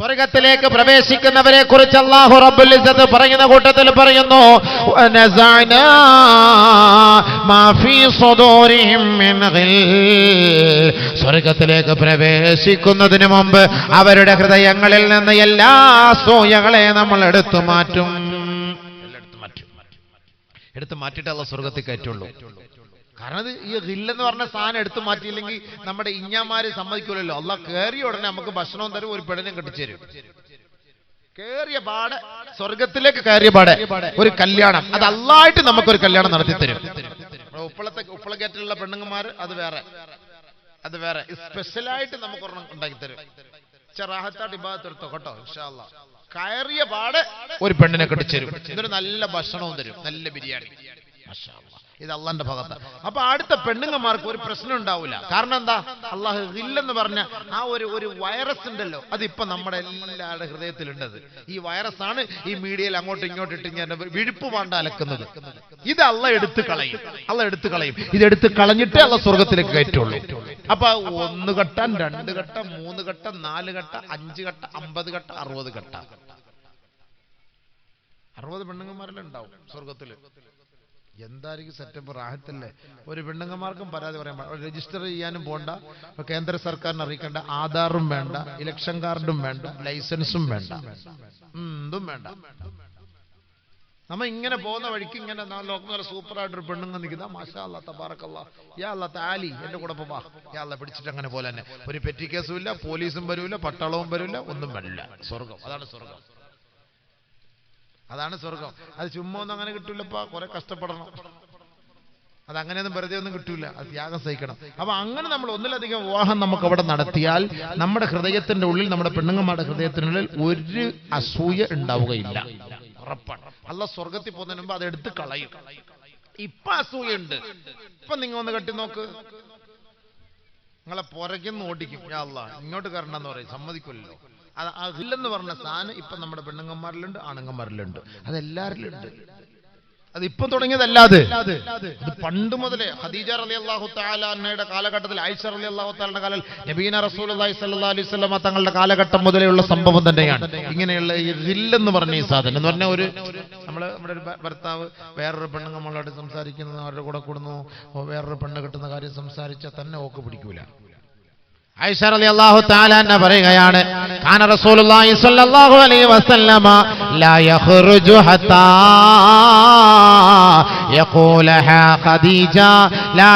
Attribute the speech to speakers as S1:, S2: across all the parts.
S1: സ്വർഗത്തിലേക്ക് പ്രവേശിക്കുന്നവരെ കുറിച്ച് അള്ളാഹു റബ്ബുൽ ഇസ്സത്ത് പറയുന്ന കൂട്ടത്തിൽ പറയുന്നു. സ്വർഗത്തിലേക്ക് പ്രവേശിക്കുന്നതിന് മുമ്പ് അവരുടെ ഹൃദയങ്ങളിൽ നിന്ന് എല്ലാ സൂയകളെ നമ്മൾ എടുത്തു മാറ്റും. എടുത്തു മാറ്റും. എടുത്തു മാറ്റിയിട്ട് അല്ല സ്വർഗത്തിൽ കയറ്റുള്ളൂ. കാരണം അത് ഈ ഹില്ലെന്ന് പറഞ്ഞ സാധനം എടുത്തു മാറ്റിയില്ലെങ്കിൽ നമ്മുടെ ഇഞ്ഞാമാര് സമ്മതിക്കൂലല്ലോ. അല്ല കയറിയ ഉടനെ നമുക്ക് ഭക്ഷണവും തരും ഒരു പെണ്ണിനും കെട്ടിച്ചേരും കയറിയ പാടെ സ്വർഗത്തിലേക്ക് കയറിയ പാടെ ഒരു കല്യാണം. അത് അല്ലായിട്ട് നമുക്കൊരു കല്യാണം നടത്തി തരും. ഉപ്പളത്തെ ഉപ്പളക്കേറ്റിലുള്ള പെണ്ണുങ്ങന്മാര് അത് വേറെ. അത് വേറെ. സ്പെഷ്യലായിട്ട് നമുക്ക് ഉണ്ടാക്കി തരും. ചെറാഹത്താട്ട് ഇബാദത്തെടുത്തോ കേട്ടോ ഇൻഷാല്ല കയറിയ പാടെ ഒരു പെണ്ണിനെ കെട്ടിച്ചേരും ഇതൊരു നല്ല ഭക്ഷണവും തരും. നല്ല ബിരിയാണി. ഇത് അള്ളാന്റെ ഭാഗത്ത്. അപ്പൊ അടുത്ത പെണ്ണുങ്ങന്മാർക്ക് ഒരു പ്രശ്നം ഉണ്ടാവില്ല കാരണം എന്താ? അള്ളാഹു ഇല്ലെന്ന് പറഞ്ഞ ആ ഒരു ഒരു വൈറസ് ഉണ്ടല്ലോ. അതിപ്പോ നമ്മുടെ എല്ലാവരുടെ ഹൃദയത്തിലുണ്ടത്. ഈ വൈറസ് ആണ് ഈ മീഡിയയിൽ അങ്ങോട്ടും ഇങ്ങോട്ടും ഇട്ട് ഇങ്ങനെ വിഴുപ്പ് പാണ്ട അലക്കുന്നത്. ഇത് അള്ള എടുത്തു കളയും. അള്ള എടുത്തു കളയും. ഇത് എടുത്തു കളഞ്ഞിട്ടേ അള്ള സ്വർഗത്തിലേക്ക് കയറ്റുള്ളൂ. അപ്പൊ ഒന്ന് ഘട്ടം രണ്ട് ഘട്ടം മൂന്ന് ഘട്ടം നാല് ഘട്ടം അഞ്ച് ഘട്ടം അമ്പത് ഘട്ടം അറുപത് ഘട്ടം. അറുപത് പെണ്ണുങ്ങന്മാരെല്ലാം ഉണ്ടാവും സ്വർഗത്തിൽ എന്തായിരിക്കും സെപ്റ്റംബർ റാഹത്തല്ലേ? ഒരു പെണ്ണുങ്ങന്മാർക്കും പരാതി പറയാൻ രജിസ്റ്റർ ചെയ്യാനും പോണ്ട. കേന്ദ്ര സർക്കാരിനെ അറിയിക്കേണ്ട ആധാറും വേണ്ട ഇലക്ഷൻ കാർഡും വേണ്ട ലൈസൻസും വേണ്ട. എന്തും വേണ്ട. നമ്മ ഇങ്ങനെ പോകുന്ന വഴിക്ക് ഇങ്ങനെ സൂപ്പർ ആയിട്ടൊരു പെണ്ണുങ്ങ നിൽക്കുന്ന. മാഷാ അല്ലാ തബാറക്കല്ല യാ അല്ലാ താലി എന്റെ കൂടെ പോവാ യാ അല്ല പിടിച്ചിട്ട് അങ്ങനെ പോലെ തന്നെ. ഒരു പെറ്റി കേസും ഇല്ല പോലീസും വരൂല പട്ടാളവും വരൂല ഒന്നും വരില്ല. സ്വർഗം അതാണ് സ്വർഗം അതാണ് സ്വർഗം. അത് ചുമ്മാ ഒന്നും അങ്ങനെ കിട്ടൂലപ്പാ കുറെ കഷ്ടപ്പെടണം. അത് അങ്ങനെയൊന്നും വെറുതെ ഒന്നും കിട്ടൂല അത് ത്യാഗം സഹിക്കണം. അപ്പൊ അങ്ങനെ നമ്മൾ ഒന്നിലധികം വിവാഹം നമുക്ക് അവിടെ നടത്തിയാൽ നമ്മുടെ ഹൃദയത്തിന്റെ ഉള്ളിൽ നമ്മുടെ പെണ്ണുങ്ങന്മാരുടെ ഹൃദയത്തിനുള്ളിൽ ഒരു അസൂയ ഉണ്ടാവുകയില്ല. ഉറപ്പാണ്. അല്ല സ്വർഗത്തിൽ പോകുന്നതിന് മുമ്പ് അത് എടുത്ത് കളയും. ഇപ്പൊ അസൂയുണ്ട്. ഇപ്പൊ നിങ്ങൾ ഒന്ന് കെട്ടി നോക്ക്. നിങ്ങളെ പുറകിന്ന് ഓടിക്കും. ഇങ്ങോട്ട് കയറണ്ടെന്ന് പറയും. സമ്മതിക്കില്ലല്ലോ അത് അഹില്ലെന്ന് പറഞ്ഞ സാധനം ഇപ്പൊ നമ്മുടെ പെണ്ണുങ്ങന്മാരിലുണ്ട് ആണുങ്ങന്മാരിലുണ്ട്. അത് എല്ലാവരിലും ഉണ്ട് അത് ഇപ്പൊ തുടങ്ങിയതല്ലാതെ. അത് പണ്ട് മുതലേ ഖദീജ റലി അള്ളാഹു താലാന്നയുടെ കാലഘട്ടത്തിൽ ആയിഷ റലി അള്ളാഹു താലിന്റെ കാലം നബീന റസൂൽ അള്ളാഹി സല്ലാ അലൈഹി തങ്ങളുടെ കാലഘട്ടം മുതലെയുള്ള സംഭവം തന്നെയാണ്. ഇങ്ങനെയുള്ള ഈ റില്ലെന്ന് പറഞ്ഞ ഈ സാധനം എന്ന് പറഞ്ഞ ഒരു നമ്മൾ നമ്മുടെ ഒരു ഭർത്താവ് വേറൊരു പെണ്ണ് നമ്മളോട് സംസാരിക്കുന്നത് അവരുടെ കൂടെ കൂടുന്നു വേറൊരു പെണ്ണ് കിട്ടുന്ന കാര്യം സംസാരിച്ചാൽ തന്നെ ഓക്ക് പിടിക്കൂല. പറയുകയാണ് കാന റസൂലുള്ളാഹി സ്വല്ലല്ലാഹു അലൈഹി വസല്ലമ ലാ ഹത്താ ഖദീജ ലാ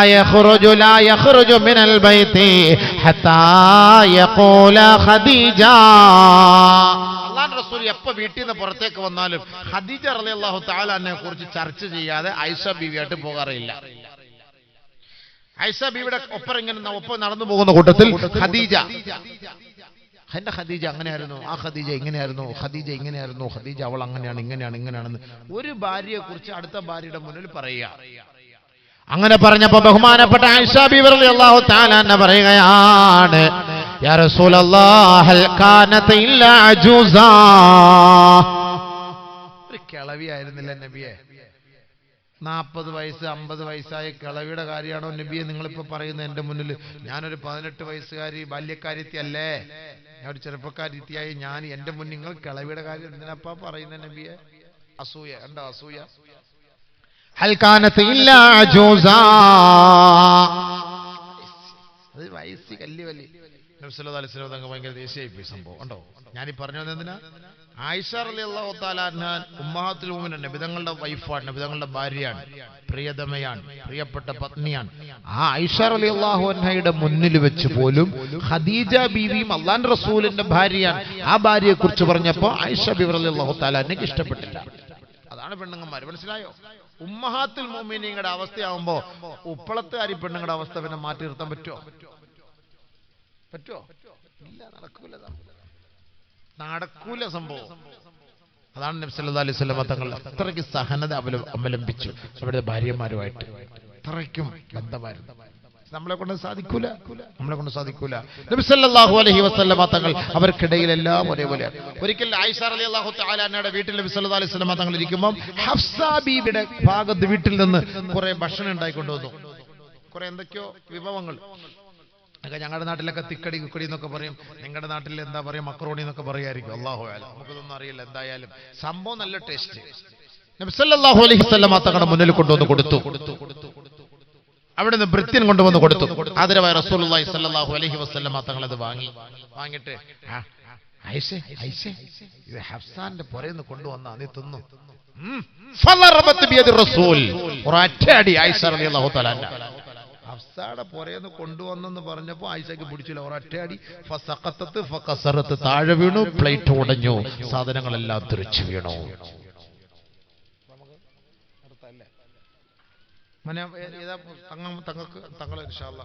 S1: ലാ മിനൽ ബൈതി ഹത്താ ഖദീജ. റസൂൽ വീട്ടിൽ നിന്ന് പുറത്തേക്ക് വന്നാലും ഖദീജ റളിയല്ലാഹു തആല അന്നെ കുറിച്ച് ചർച്ച ചെയ്യാതെ ഐഷ ബീവിയായിട്ട് പോകാറില്ല ഐസ ഇവിടെ ഒപ്പം ഇങ്ങനെ ഒപ്പം നടന്നു പോകുന്ന കൂട്ടത്തിൽ ഖദീജ. എന്റെ ഖദീജ അങ്ങനെയായിരുന്നു. ആ ഖദീജ ഇങ്ങനെയായിരുന്നു. ഖദീജ ഇങ്ങനെയായിരുന്നു. ഖദീജ അവൾ അങ്ങനെയാണ് ഇങ്ങനെയാണ് ഇങ്ങനെയാണെന്ന് ഒരു ഭാര്യയെ കുറിച്ച് അടുത്ത ഭാര്യയുടെ മുന്നിൽ പറയുക. അങ്ങനെ പറഞ്ഞപ്പോ ബഹുമാനപ്പെട്ട എന്നെ പറയുകയാണ് ഒരു കിളവിയായിരുന്നില്ല നബിയെ. നാൽപ്പത് വയസ്സ് അമ്പത് വയസ്സായ കിളവിയുടെ കാര്യമാണോ നബിയെ നിങ്ങളിപ്പോ പറയുന്നത് എന്റെ മുന്നിൽ? ഞാനൊരു പതിനെട്ട് വയസ്സുകാരി ബാല്യക്കാരിത്തി അല്ലേ ഞാൻ ഒരു ചെറുപ്പക്കാരിത്തിയായി ഞാൻ എന്റെ മുന്നിൽ നിങ്ങൾ കിളവിയുടെ കാര്യം എന്തിനപ്പാ പറയുന്നത് നബിയെ? അസൂയ എന്താ അസൂയ? അത് വയസ്സ് കല്ല് വലി. അലൈഹി ഭയങ്കര ദേശീയ സംഭവം. ഉണ്ടോ ഞാനീ പറഞ്ഞു എന്തിനാ? ആയിഷ നബിതങ്ങളുടെ വൈഫാണ് നബിതങ്ങളുടെ ഭാര്യയാണ് പ്രിയതമയാണ് പ്രിയപ്പെട്ട പത്നിയാണ്. ആ ആയിഷ അലി അള്ളാഹു മുന്നിൽ വെച്ച് പോലും ഖദീജ ബീവിയും അള്ളാൻ റസൂലിന്റെ ഭാര്യയാണ്. ആ ഭാര്യയെ കുറിച്ച് പറഞ്ഞപ്പോ ആയിഷ ബിബർ അലി അള്ളാഹു ഇഷ്ടപ്പെട്ടില്ല. അതാണ് പെണ്ണുങ്ങന്മാര് മനസ്സിലായോ? ഉമ്മഹാത്തിൽ മോമിനിയുടെ അവസ്ഥയാവുമ്പോ ഉപ്പളത്തുകാരി പെണ്ണുങ്ങളുടെ അവസ്ഥ പിന്നെ മാറ്റി നിർത്താൻ പറ്റുമോ പറ്റുമോ ഇല്ല നടക്കൂല. നടക്കൂല സംഭവം. അതാണ് നബി സല്ലല്ലാഹു അലൈഹി വസല്ലമ തങ്ങൾ അത്രയ്ക്ക് സഹനത അവല- അവലംബിച്ചു. അവരുടെ ഭാര്യമാരുമായിട്ട്. അത്രയ്ക്കും ബന്ധമായിരുന്നു. നമ്മളെ കൊണ്ട് സാധിക്കൂല. നമ്മളെ കൊണ്ട് സാധിക്കൂല. നബി സല്ലല്ലാഹു അലൈഹി വസല്ലമ തങ്ങൾ അവർക്കിടയിലെല്ലാം ഒരേപോലെ ഒരിക്കൽ ആയിഷ റളിയല്ലാഹു അള്ളാഹു താലാനയുടെ വീട്ടിൽ നബി സല്ലല്ലാഹു അലൈഹി വസല്ലമ തങ്ങൾ ഇരിക്കുമ്പോൾ ഹഫ്സ ഭാഗത്ത് വീട്ടിൽ നിന്ന് കുറെ ഭക്ഷണം ഉണ്ടായിക്കൊണ്ടുവന്നു. കുറെ എന്തൊക്കെയോ വിഭവങ്ങൾ. ഒക്കെ ഞങ്ങളുടെ നാട്ടിലൊക്കെ തിക്കടി കുക്കടി എന്നൊക്കെ പറയും. നിങ്ങളുടെ നാട്ടിൽ എന്താ പറയാ? മക്രോണി എന്നൊക്കെ പറയായിരിക്കും. അള്ളാഹു നമുക്കിതൊന്നും അറിയില്ല. എന്തായാലും സംഭവം നല്ല ടേസ്റ്റ്. നബ്സല്ലാഹു അലൈഹി സ്വല്ലം തങ്ങളുടെ മുന്നിൽ കൊണ്ടുവന്ന് കൊടുത്തു. അവിടെ നിന്ന് ഭൃത്യൻ കൊണ്ടുവന്ന് കൊടുത്തു. ആദരവായ റസൂലുള്ളാഹി സല്ലാഹു അലൈഹി വസല്ലം തങ്ങൾ അത് വാങ്ങി. വാങ്ങിട്ട് ഐഷേ ഐഷേ ഇത് ഹഫ്സാന്റെ പുറയെന്ന് കൊണ്ടുവന്ന നീ തിന്നു. ഉം. ഫളറബത്ത് ബിയദി റസൂൽ. ഒരൊറ്റയടി ഹഫ്സാടെ പുറയെന്ന് കൊണ്ടുവന്നെന്ന് പറഞ്ഞപ്പോ ആയിഷയ്ക്ക് പിടിച്ചില്ല. ഒരൊറ്റയടി. ഫസഖത്തത്ത് ഫകസറത്ത് താഴെ വീണു പ്ലേറ്റ് ഉടഞ്ഞു. സാധനങ്ങളെല്ലാം തിരിച്ചു വീണു. തങ്ങൾക്ക് തങ്ങൾ ഇൻഷാല്ല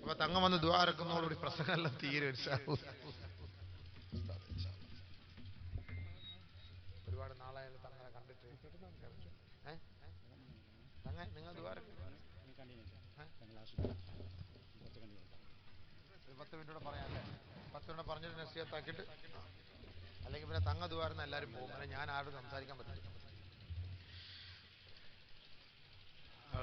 S1: അപ്പൊ തങ്ങ വന്ന് ദ്വാരക്കുന്നതോടുകൂടി പ്രസംഗമെല്ലാം തീരെ. ഒരുപാട് നാളായാലും തങ്ങളെ കണ്ടിട്ട്. നിങ്ങൾ ദ്വാരക്ക് ഏ? ഒരു പത്ത് മിനിറ്റോടെ പറയാല്ലേ പത്ത് മിനിറ്റ് പറഞ്ഞിട്ട് നസിയത്താക്കിയിട്ട് അല്ലെങ്കിൽ പിന്നെ തങ്ങ ദ്വാരുന്ന എല്ലാവരും പോകും അല്ലെ ഞാൻ ആരോട് സംസാരിക്കാൻ പറ്റില്ല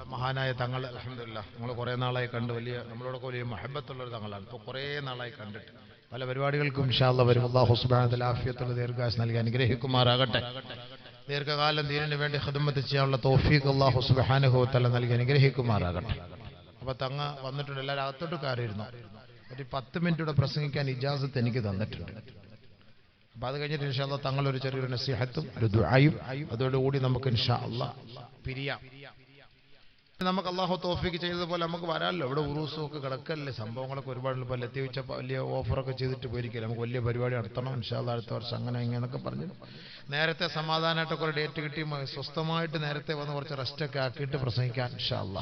S1: മഹാനായ തങ്ങൾ അലഹമില്ല നമ്മൾ കുറേ നാളായി കണ്ട് വലിയ നമ്മളോടൊക്കെ വലിയ മഹബത്തുള്ളൊരു തങ്ങളാണ് ഇപ്പോൾ കുറേ നാളായി കണ്ടിട്ട് പല പരിപാടികൾക്കും ഇൻഷാല്ല വരും അള്ളാഹു സുബാനത്തിൽ ആഫിയത്തുള്ള ദീർഘാസ് നൽകി അനുഗ്രഹിക്കുമാറാകട്ടെ ദീർഘകാലം ദീനിന് വേണ്ടി ഹിദമത്ത് ചെയ്യാനുള്ള തോഫീഖ് അള്ളാഹു സുബാനുഭവത്തല്ല നൽകി അനുഗ്രഹിക്കുമാറാകട്ടെ. അപ്പൊ തങ്ങ വന്നിട്ടുണ്ട് എല്ലാവരും അകത്തോട്ട് കയറിയിരുന്നു. ഒരു പത്ത് മിനിറ്റൂടെ പ്രസംഗിക്കാൻ ഇജാസത്ത് എനിക്ക് തന്നിട്ടുണ്ട്. അപ്പൊ അത് കഴിഞ്ഞിട്ട് ഇൻഷാല്ല തങ്ങൾ ഒരു ചെറിയൊരു നസിഹത്തും ഒരു ദുആയും അതോടുകൂടി നമുക്ക് ഇൻഷാ അള്ളാഹ് പിരിയാം. നമുക്ക് അള്ളാഹു തോഫിക്ക് ചെയ്തതുപോലെ നമുക്ക് വരാമല്ലോ. ഇവിടെ ഉറൂസും ഒക്കെ കിടക്കല്ലേ. സംഭവങ്ങളൊക്കെ ഒരുപാട് ഇപ്പോൾ എത്തി വെച്ച വലിയ ഓഫറൊക്കെ ചെയ്തിട്ട് പോയിരിക്കില്ല. നമുക്ക് വലിയ പരിപാടി നടത്തണം. ഇൻഷാല്ല അടുത്ത വർഷം അങ്ങനെ ഇങ്ങനെയൊക്കെ പറഞ്ഞു നേരത്തെ സമാധാനമായിട്ടൊക്കെ ഒരു ഡേറ്റ് കിട്ടി. സ്വസ്ഥമായിട്ട് നേരത്തെ വന്ന് കുറച്ച് റെസ്റ്റൊക്കെ ആക്കിയിട്ട് പ്രസംഗിക്കാം ഇൻഷാല്ല.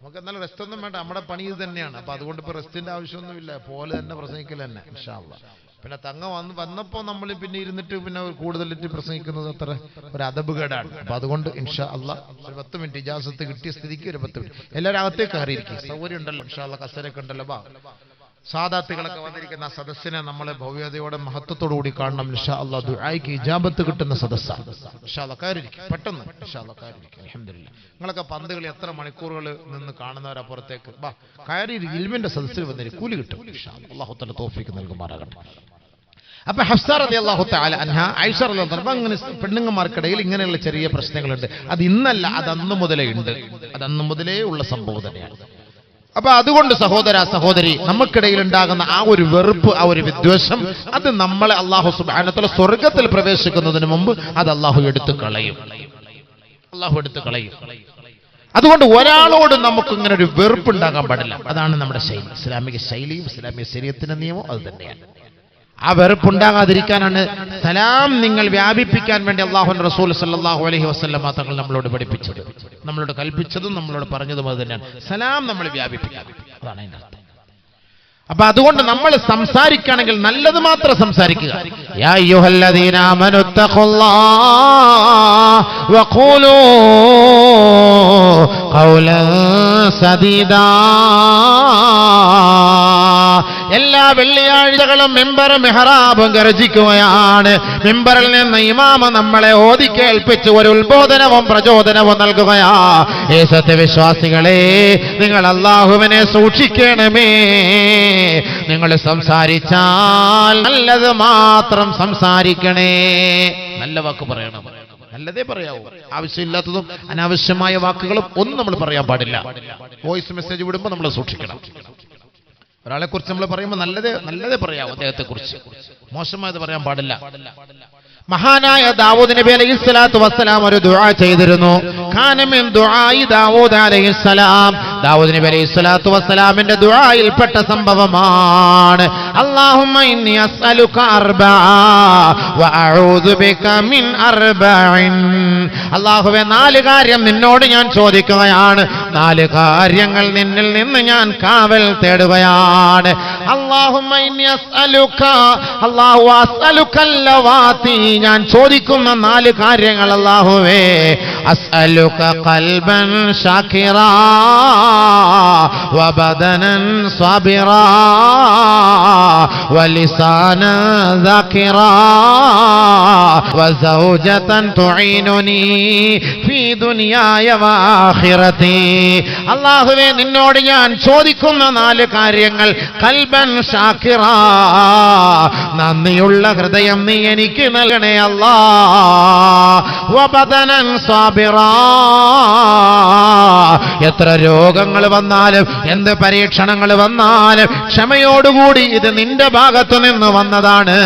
S1: നമുക്ക് എന്നാലും റെസ്റ്റ് ഒന്നും വേണ്ട. നമ്മുടെ പണി ഇത് തന്നെയാണ്. അപ്പൊ അതുകൊണ്ട് ഇപ്പൊ റെസ്റ്റിന്റെ ആവശ്യമൊന്നുമില്ല. പോലെ തന്നെ പ്രസംഗിക്കൽ തന്നെ ഇൻഷാല്ല. പിന്നെ തങ്ങ വന്ന് വന്നപ്പോ നമ്മൾ പിന്നെ ഇരുന്നിട്ട് പിന്നെ കൂടുതലിട്ട് പ്രസംഗിക്കുന്നത് അത്ര ഒരു അതബുകേടാണ് അപ്പൊ അതുകൊണ്ട് ഇൻഷാ അല്ല ഒരു പത്ത് മിനിറ്റ് ഇജാസത്ത് കിട്ടിയ സ്ഥിതിക്ക് ഒരു പത്ത് മിനിറ്റ്. എല്ലാവരും അകത്തേക്ക് കയറിയിരിക്കും. സൗകര്യം ഉണ്ടല്ലോ ഇൻഷാ അല്ല കസരൊക്കെ ഉണ്ടല്ലോ സാദാത്തുകളൊക്കെ വന്നിരിക്കുന്ന സദസ്സിനെ നമ്മളെ ഭവ്യതയോടെ മഹത്വത്തോടുകൂടി കാണണം. ഇൻഷാ അള്ളാ ദുആയ്ക്ക് ഇജാബത്ത് കിട്ടുന്ന സദസ്സാണ് ഇൻഷാ അള്ളാ പെട്ടെന്ന്. ഇൻഷാ അള്ളാ നിങ്ങളൊക്കെ പന്തുകളി എത്ര മണിക്കൂറുകൾ നിന്ന് കാണുന്നവരപ്പുറത്തേക്ക് ബാ കയറി ഇൽമിന്റെ സദസ്സിൽ വന്നിരിക്കും കൂലി കിട്ടും. ഇൻഷാ. അല്ലാഹു തആല തൗഫീഖ് നൽകുമാറാകട്ടെ. അപ്പൊ ഹഫ്സാർ അലി അള്ളാഹു താല ഐഷർ അലി അങ്ങനെ പെണ്ണുങ്ങന്മാർക്കിടയിൽ ഇങ്ങനെയുള്ള ചെറിയ പ്രശ്നങ്ങളുണ്ട്. അത് ഇന്നല്ല അത് അന്ന് മുതലേ ഉണ്ട്. അത് അന്ന് മുതലേ ഉള്ള സംഭവം തന്നെയാണ്. അപ്പൊ അതുകൊണ്ട് സഹോദര സഹോദരി നമുക്കിടയിൽ ഉണ്ടാകുന്ന ആ ഒരു വെറുപ്പ് ആ ഒരു വിദ്വേഷം അത് നമ്മളെ അള്ളാഹു സുബാനത്തുള്ള സ്വർഗത്തിൽ പ്രവേശിക്കുന്നതിന് മുമ്പ് അത് അള്ളാഹു എടുത്തു കളയും. അള്ളാഹു എടുത്തു കളയും. അതുകൊണ്ട് ഒരാളോട് നമുക്ക് ഇങ്ങനെ ഒരു വെറുപ്പ് ഉണ്ടാകാൻ പാടില്ല. അതാണ് നമ്മുടെ ശൈലി. ഇസ്ലാമിക ശൈലിയും ഇസ്ലാമിക ശരീരത്തിന്റെ നിയമവും അത് തന്നെയാണ്. ആ വെറുപ്പുണ്ടാകാതിരിക്കാനാണ് സലാം നിങ്ങൾ വ്യാപിപ്പിക്കാൻ വേണ്ടി അള്ളാഹു റസൂൽ സല്ലാഹു അലഹി വസ്ലം തങ്ങൾ നമ്മളോട് പഠിപ്പിച്ചത്. നമ്മളോട് കൽപ്പിച്ചതും നമ്മളോട് പറഞ്ഞതും അത് തന്നെയാണ്. സലാം നമ്മൾ വ്യാപിപ്പിക്കാം അതാണ് അർത്ഥം. അപ്പൊ അതുകൊണ്ട് നമ്മൾ സംസാരിക്കുകയാണെങ്കിൽ നല്ലത് മാത്രം സംസാരിക്കുക. സദീദാ എല്ലാ വെള്ളിയാഴ്ചകളും മെമ്പർ മെഹറാബും ഗർജിക്കുകയാണ്. മെമ്പറിൽ നിന്ന് ഇമാമ നമ്മളെ ഓദിക്കേൽപ്പിച്ച് ഒരു ഉത്ബോധനവും പ്രചോദനവും നൽകുകയാ. ഏ സത്യവിശ്വാസികളെ നിങ്ങൾ അള്ളാഹുവിനെ സൂക്ഷിക്കണമേ. നിങ്ങൾ സംസാരിച്ചാൽ നല്ലത് മാത്രം സംസാരിക്കണേ. നല്ല വാക്ക് പറയണം. നല്ലതേ പറയാവൂ. ആവശ്യമില്ലാത്തതും അനാവശ്യമായ വാക്കുകളും ഒന്നും നമ്മൾ പറയാൻ പാടില്ല. വോയിസ് മെസ്സേജ് വിടുമ്പോൾ നമ്മൾ സൂക്ഷിക്കണം. ഒരാളെ കുറിച്ച് നമ്മൾ പറയുമ്പോൾ നല്ലത് നല്ലതേ പറയാം അദ്ദേഹത്തെ കുറിച്ച് മോശമായത് പറയാൻ പാടില്ല. മഹാനായ ദാവൂദ് നബി അലൈഹി സ്വലാത്തു വസ്സലാം ഒരു ദുആ ചെയ്തിരുന്നു. ഖാനമിൻ ദുആയി ദാവൂദ് അലൈഹി സ്വലാം. ദാവൂദ് നബി അലൈഹി സ്വലാത്തു വസ്സലാമിന്റെ ദുആയിൽപ്പെട്ട സംഭവമാണ്. അല്ലാഹുമ്മ ഇന്നി അസ്അലുക അർബഅ വ അഊദു ബിക മിൻ അർബഇൻ. അല്ലാഹുവേ നാല് കാര്യം നിന്നോട് ഞാൻ ചോദിക്കുകയാണ്. നാല് കാര്യങ്ങൾ നിന്നിൽ നിന്ന് ഞാൻ കാവൽ തേടുകയാണ്. അല്ലാഹുമ്മ ഇന്നി അസ്അലുക അല്ലാഹു അസ്അലുക ലവാതി ഞാൻ ചോദിക്കുന്ന നാല് കാര്യങ്ങൾ അല്ലാഹുവേ അസ്അലുക ഖൽബൻ ഷാകിറാ വബദനൻ സബിറാ ولسانا ذاكرا وزوجة تعينني في دنياي وآخرتي അള്ളാഹുവേ നിന്നോട് ഞാൻ ചോദിക്കുന്ന നാല് കാര്യങ്ങൾ കൽബൻ ഷാക്കിറ നന്ദിയുള്ള ഹൃദയം നീ എനിക്ക് നൽകണേ അല്ലാ വബദനൻ എത്ര രോഗങ്ങൾ വന്നാലും എന്ത് പരീക്ഷണങ്ങൾ വന്നാലും ക്ഷമയോടുകൂടി ഇത് നിന്റെ ഭാഗത്തു നിന്ന് വന്നതാണ്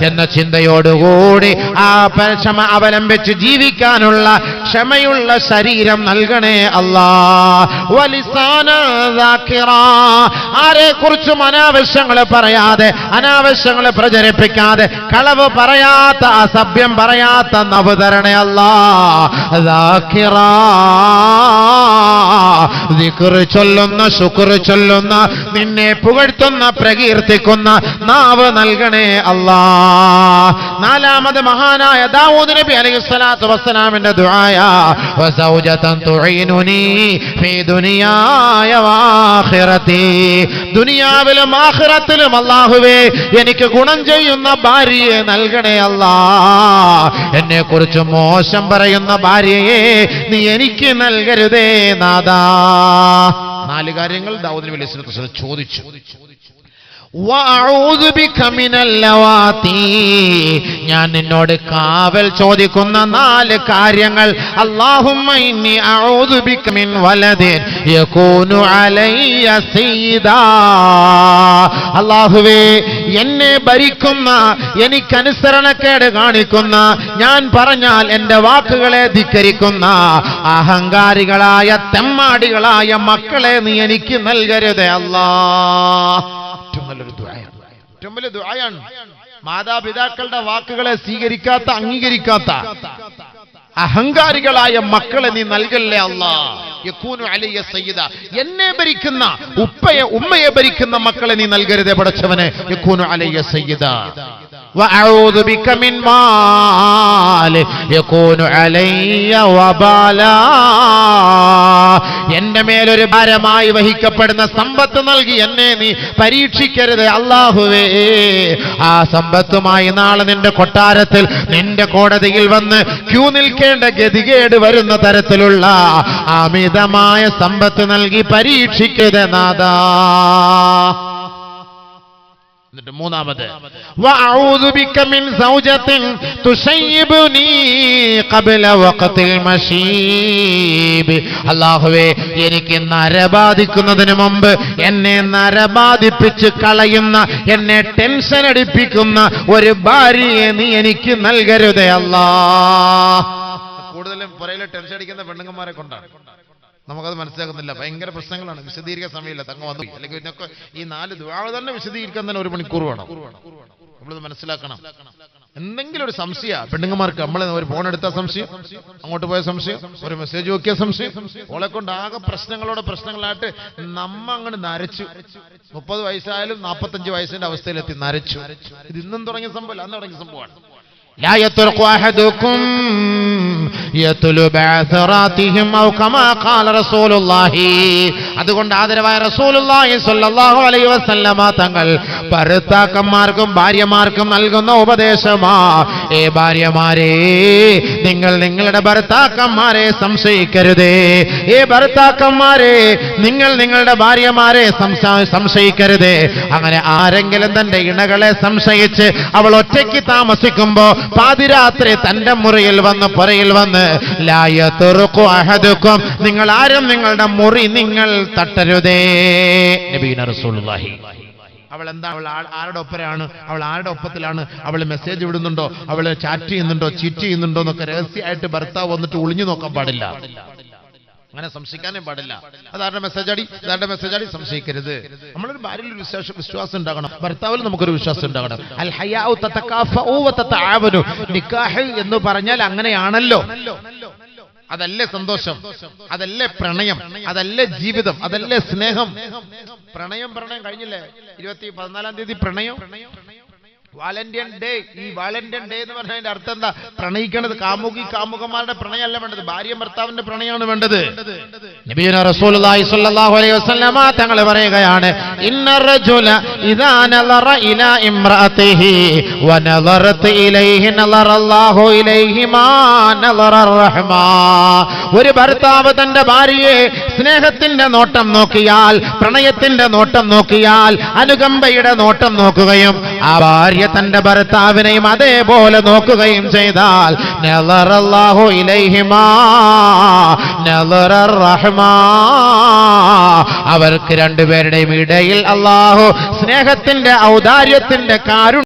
S1: എന്ന ചിന്തയോടുകൂടി ആ ക്ഷമ അവലംബിച്ച് ജീവിക്കാനുള്ള ക്ഷമയുള്ള ശരീരം നൽകണേ ആരെ കുറിച്ചും അനാവശ്യങ്ങൾ പറയാതെ അനാവശ്യങ്ങൾ പ്രചരിപ്പിക്കാതെ കളവ് പറയാത്ത അസഭ്യം പറയാത്ത നവതരണേ അല്ലാ ദാക്കിറാ ചൊല്ലുന്ന ശുക്ർ ചൊല്ലുന്ന നിന്നെ പുകഴ്ത്തുന്ന പ്രകീർത്തിക്കുന്ന നാവ് നൽകണേ അല്ലാ. നാലാമത് മഹാനായ ദാവൂദ് നബി അലൈഹി സ്വലാത്തു വസ്സലാമിന്റെ ദുആയ വസൗജതൻ തുഈനുനി ഫീ ദുനിയായ വാഖിറതി. ദുനിയാവിലും ആഖിറത്തിലും അല്ലാഹുവേ എനിക്ക് ഗുണം ചെയ്യുന്ന ഭാര്യയെ നൽകണേ അല്ലാ. എന്നെ കുറിച്ച് മോശം പറയുന്ന ഭാര്യയെ നീ എനിക്ക് നൽകരുതേ നാദാ നാല് കാര്യങ്ങൾ ദൗദിന് വലിയ ചോദിച്ചു വഅഊദു ബിക മിനൽ ലവാത്തി ഞാൻ നിന്നോട് കാവൽ ചോദിക്കുന്ന നാല് കാര്യങ്ങൾ. അള്ളാഹുവേ എന്നെ ഭരിക്കുന്ന എനിക്കനുസരണക്കേട് കാണിക്കുന്ന ഞാൻ പറഞ്ഞാൽ എന്റെ വാക്കുകളെ ധിക്കരിക്കുന്ന അഹങ്കാരികളായ തെമ്മാടികളായ മക്കളെ നീ എനിക്ക് നൽകരുതേ അല്ലാ ഏറ്റവും വലിയ ദുആയാണ്. മാതാപിതാക്കളുടെ വാക്കുകളെ സ്വീകരിക്കാത്ത അംഗീകരിക്കാത്ത അഹങ്കാരികളായ മക്കളെ നീ നൽകല്ലേ അല്ലാ? യക്കൂനു അലയ്യ സയ്യിദ. എന്നെ ഭരിക്കുന്ന ഉപ്പയെ ഉമ്മയെ ഭരിക്കുന്ന മക്കളെ നീ നൽകരുതേ പടച്ചവനെ. യക്കൂനു അലയ്യ സയ്യിദ. وأعوذ بك من مال يكون علي وبالا എന്റെ മേലൊരു ഭാരമായി വഹിക്കപ്പെടുന്ന സമ്പത്ത് നൽകി എന്നെ നീ പരീക്ഷിക്കരുത് അള്ളാഹുവേ ആ സമ്പത്തുമായി നാളെ നിന്റെ കൊട്ടാരത്തിൽ നിന്റെ കോടതിയിൽ വന്ന് ക്യൂ നിൽക്കേണ്ട ഗതികേട് വരുന്ന തരത്തിലുള്ള അമിതമായ സമ്പത്ത് നൽകി പരീക്ഷിക്കരുത് നാദാ വഖത്തിൽ മശീബ്. അല്ലാഹുവേ എനിക്ക് നരബാധിക്കുന്നതിന് മുമ്പ് എന്നെ നരബാധിപ്പിച്ച് കളയുന്ന എന്നെ ടെൻഷൻ അടിപ്പിക്കുന്ന ഒരു ഭാര്യയെ നീ എനിക്ക് നൽകരുതേ അല്ലാ കൂടുതലും പുറയിലെ ടെൻഷൻ അടിക്കുന്ന പെണ്ണുങ്ങന്മാരെ കൊണ്ടാണ്. നമുക്കത് മനസ്സിലാക്കുന്നില്ല. ഭയങ്കര പ്രശ്നങ്ങളാണ്. വിശദീകരിക്കാൻ സമയമില്ല. തങ്ങ വന്നു. അല്ലെങ്കിൽ ഇതിനൊക്കെ ഈ നാല് ദുആവ് തന്നെ വിശദീകരിക്കാൻ തന്നെ ഒരു മണിക്കൂർ വേണം. നമ്മളത് മനസ്സിലാക്കണം. എന്തെങ്കിലും ഒരു സംശയ. പെണ്ണുങ്ങമാർക്ക് നമ്മളെ ഒരു ഫോൺ എടുത്ത സംശയം. അങ്ങോട്ട് പോയ സംശയം. ഒരു മെസ്സേജ് നോക്കിയ സംശയം. ഓളെ കൊണ്ട് ആകെ പ്രശ്നങ്ങളോടെ പ്രശ്നങ്ങളായിട്ട് നമ്മ അങ്ങോട്ട് നരച്ചു. മുപ്പത് വയസ്സായാലും നാൽപ്പത്തഞ്ച് വയസ്സിന്റെ അവസ്ഥയിലെത്തി. നരച്ചു. ഇത് ഇന്നും തുടങ്ങിയ സംഭവം അന്ന് തുടങ്ങിയ സംഭവമാണ്. لا يطرق أحدكم يتلو بعثراتهم أو كما قال رسول الله അതുകൊണ്ട് ആദരവായ റസൂലുള്ളാഹി സ്വല്ലല്ലാഹു അലൈഹി വസല്ലമ തങ്ങൾ ഭർത്താക്കന്മാർക്കും ഭാര്യമാർക്കും നൽകുന്ന ഉപദേശമാ. ഏ ഭാര്യമാരെ നിങ്ങൾ നിങ്ങളുടെ ഭർത്താക്കന്മാരെ സംശയിക്കരുതേ. ഏ ഭർത്താക്കന്മാരെ നിങ്ങൾ നിങ്ങളുടെ ഭാര്യമാരെ സംശയിക്കരുതേ. അങ്ങനെ ആരെങ്കിലും തന്റെ ഇണകളെ സംശയിച്ച് അവൾ ഒറ്റയ്ക്ക് താമസിക്കുമ്പോ പാതിരാത്രി തന്റെ മുറിയിൽ വന്ന് പുറയിൽ വന്ന് ലായ ലായത്തുറുക്കു അഹദുക്കും നിങ്ങൾ ആരും നിങ്ങളുടെ മുറി നിങ്ങൾ തട്ടരുതേ. നബീന റസൂലുള്ളാഹി. അവൾ എന്താ അവൾ ആരുടെ ഒപ്പരാണ്? അവൾ ആരുടെ ഒപ്പത്തിലാണ്? അവൾ മെസ്സേജ് വിടുന്നുണ്ടോ? അവൾ ചാറ്റ് ചെയ്യുന്നുണ്ടോ? ചീറ്റ് ചെയ്യുന്നുണ്ടോ? എന്നൊക്കെ രഹസ്യമായിട്ട് ഭർത്താവ് വന്നിട്ട് ഒളിഞ്ഞു നോക്കാൻ പാടില്ല. അങ്ങനെ സംശയിക്കാനേ പാടില്ല. അതാരുടെ മെസ്സേജ് അടി? അതാരുടെ മെസ്സേജ് അടി? സംശയിക്കരുത്. നമ്മളൊരു ഭാര്യയിൽ ഒരു വിശ്വാസം വിശ്വാസം ഉണ്ടാകണം. ഭർത്താവിൽ നമുക്കൊരു വിശ്വാസം ഉണ്ടാകണം. അൽ എന്ന് പറഞ്ഞാൽ അങ്ങനെയാണല്ലോ. അതല്ലേ സന്തോഷം അതല്ലേ പ്രണയം അതല്ലേ ജീവിതം അതല്ലേ സ്നേഹം. പ്രണയം പ്രണയം കഴിഞ്ഞില്ലേ? ഇരുപത്തി പതിനാലാം തീയതി പ്രണയം? വാലന്റൈൻ ഡേ ഈ വാലന്റൈൻ ഡേ എന്ന് പറഞ്ഞതിന്റെ അർത്ഥം എന്താ? പ്രണയിക്കണത് കാമുകി കാമുകന്മാരുടെ പ്രണയമല്ല വേണ്ടത്. ഭാര്യ ഭർത്താവിന്റെ പ്രണയമാണ് വേണ്ടത്. നബിയുന റസൂലുള്ളാഹി സ്വല്ലല്ലാഹു അലൈഹി വസല്ലമ തങ്ങൾ പറയുകയാണ് ഇന്ന റജുല ഇദാ നളറ ഇലാ ഇംറഅതിഹി നളറത ഇലൈഹി നളറല്ലാഹു ഇലൈഹി മാ നളറ റഹ്മാ. ഒരു ഭർത്താവ് തന്റെ ഭാര്യയെ സ്നേഹത്തിന്റെ നോട്ടം നോക്കിയാൽ പ്രണയത്തിന്റെ നോട്ടം നോക്കിയാൽ അനുകമ്പയുടെ നോട്ടം നോക്കുകയും ആ ഭാര്യ തന്റെ ഭർത്താവിനെയും അതേപോലെ നോക്കുകയും ചെയ്താൽ നെലറല്ലാഹു ഇലൈഹിമാ അവർക്ക് രണ്ടുപേരുടെയും ഇടയിൽ അള്ളാഹു സ്നേഹത്തിന്റെ ഔദാര്യത്തിന്റെ കാരുണ്യ